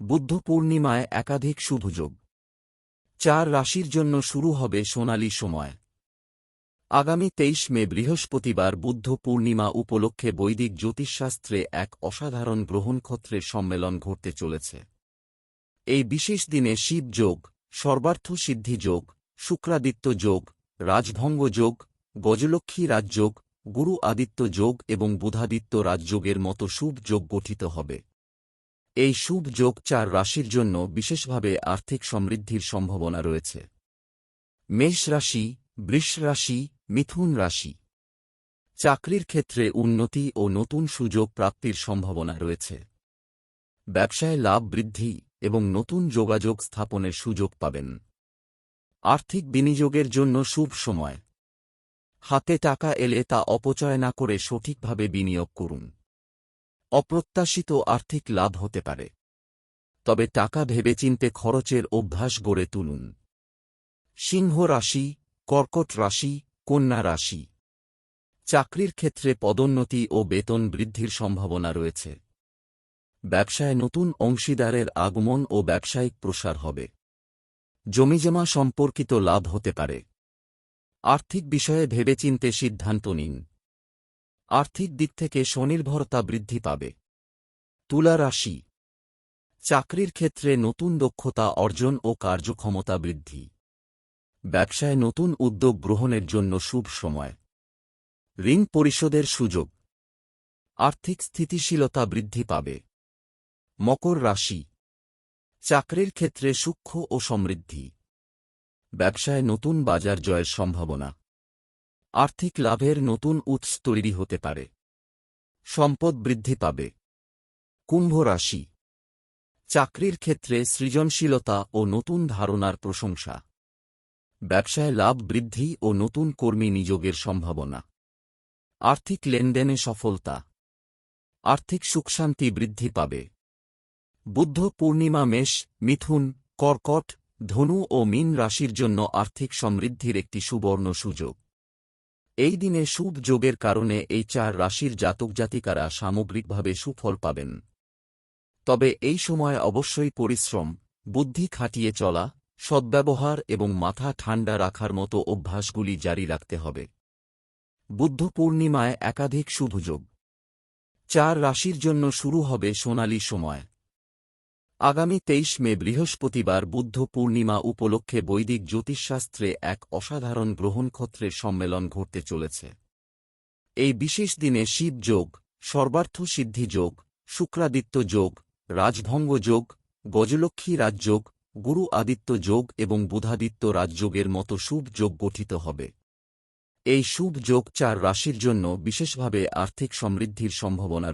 বুদ্ধ পূর্ণিমায় একাধিক শুভযোগ চার রাশির জন্য শুরু হবে সোনালী সময়। আগামী তেইশ মে বৃহস্পতিবার বুদ্ধ পূর্ণিমা উপলক্ষে বৈদিক জ্যোতিষশাস্ত্রে এক অসাধারণ গ্রহণক্ষত্রের সম্মেলন ঘটতে চলেছে। এই বিশেষ দিনে শিব যোগ, সর্বার্থ সিদ্ধি যোগ, শুক্রাদিত্য যোগ, রাজভঙ্গ যোগ, গজলক্ষ্মী রাজযোগ, গুরু আদিত্য যোগ এবং বুধাদিত্য রাজযোগের মতো শুভ যোগ গঠিত হবে। এই শুভ যোগ চার রাশির জন্য বিশেষভাবে আর্থিক সমৃদ্ধির সম্ভাবনা রয়েছে। মেষ রাশি, বৃষ রাশি, মিথুন রাশি। চাকরির ক্ষেত্রে উন্নতি ও নতুন সুযোগ প্রাপ্তির সম্ভাবনা রয়েছে। ব্যবসায় লাভ বৃদ্ধি এবং নতুন যোগাযোগ স্থাপনের সুযোগ পাবেন। আর্থিক বিনিয়োগের জন্য শুভ সময়। হাতে টাকা এলে তা অপচয় না করে সঠিকভাবে বিনিয়োগ করুন। অপ্রত্যাশিত আর্থিক লাভ হতে পারে। তবে টাকা ভেবেচিন্তে খরচের অভ্যাস গড়ে তুলুন। সিংহ রাশি, কর্কট রাশি, কন্যা রাশি। চাকরির ক্ষেত্রে পদোন্নতি ও বেতন বৃদ্ধির সম্ভাবনা রয়েছে। ব্যবসায় নতুন অংশীদারের আগমন ও ব্যবসায়িক প্রসার হবে। জমিজমা সম্পর্কিত লাভ হতে পারে। আর্থিক বিষয়ে ভেবেচিন্তে সিদ্ধান্ত নিন। আর্থিক দিক থেকে স্বনির্ভরতা বৃদ্ধি পাবে। তুলা রাশি। চাকরির ক্ষেত্রে নতুন দক্ষতা অর্জন ও কার্যক্ষমতা বৃদ্ধি। ব্যবসায় নতুন উদ্যোগ গ্রহণের জন্য শুভ সময়। ঋণ পরিশোধের সুযোগ। আর্থিক স্থিতিশীলতা বৃদ্ধি পাবে। মকর রাশি। চাকরির ক্ষেত্রে সূক্ষ্ম ও সমৃদ্ধি। ব্যবসায় নতুন বাজার জয়ের সম্ভাবনা। আর্থিক লাভের নতুন উৎস তৈরি হতে পারে। সম্পদ বৃদ্ধি পাবে। কুম্ভ রাশি। চাকরির ক্ষেত্রে সৃজনশীলতা ও নতুন ধারণার প্রশংসা। ব্যবসায় লাভ বৃদ্ধি ও নতুন কর্মী নিযোগের সম্ভাবনা। আর্থিক লেনদেনে সফলতা। আর্থিক সুখশান্তি বৃদ্ধি পাবে। বুদ্ধ পূর্ণিমা মেষ, মিথুন, কর্কট, ধনু ও মীন রাশির জন্য আর্থিক সমৃদ্ধির একটি সুবর্ণ সুযোগ। এই দিনে শুভ যোগের কারণে এই চার রাশির জাতক জাতিকারা সামগ্রিকভাবে সুফল পাবেন। তবে এই সময় অবশ্যই পরিশ্রম, বুদ্ধি খাটিয়ে চলা, সদ্ব্যবহার এবং মাথা ঠান্ডা রাখার মতো অভ্যাসগুলি জারি রাখতে হবে। বুদ্ধ পূর্ণিমায় একাধিক শুভযোগ চার রাশির জন্য শুরু হবে সোনালী সময়। আগামী তেইশ মে বৃহস্পতিবার বুদ্ধ পূর্ণিমা উপলক্ষে বৈদিক জ্যোতিষশাস্ত্রে এক অসাধারণ গ্রহণক্ষত্রের সম্মেলন ঘটতে চলেছে। এই বিশেষ দিনে শিব যোগ, সর্বার্থ সিদ্ধি যোগ, শুক্রাদিত্য যোগ, রাজভঙ্গ যোগ, গজলক্ষ্মী রাজযোগ গুরু আদিত্য যোগ এবং বুধাদিত্য রাজযোগের মতো শুভ যোগ গঠিত হবে। এই শুভ যোগ চার রাশির জন্য বিশেষভাবে আর্থিক সমৃদ্ধির সম্ভাবনা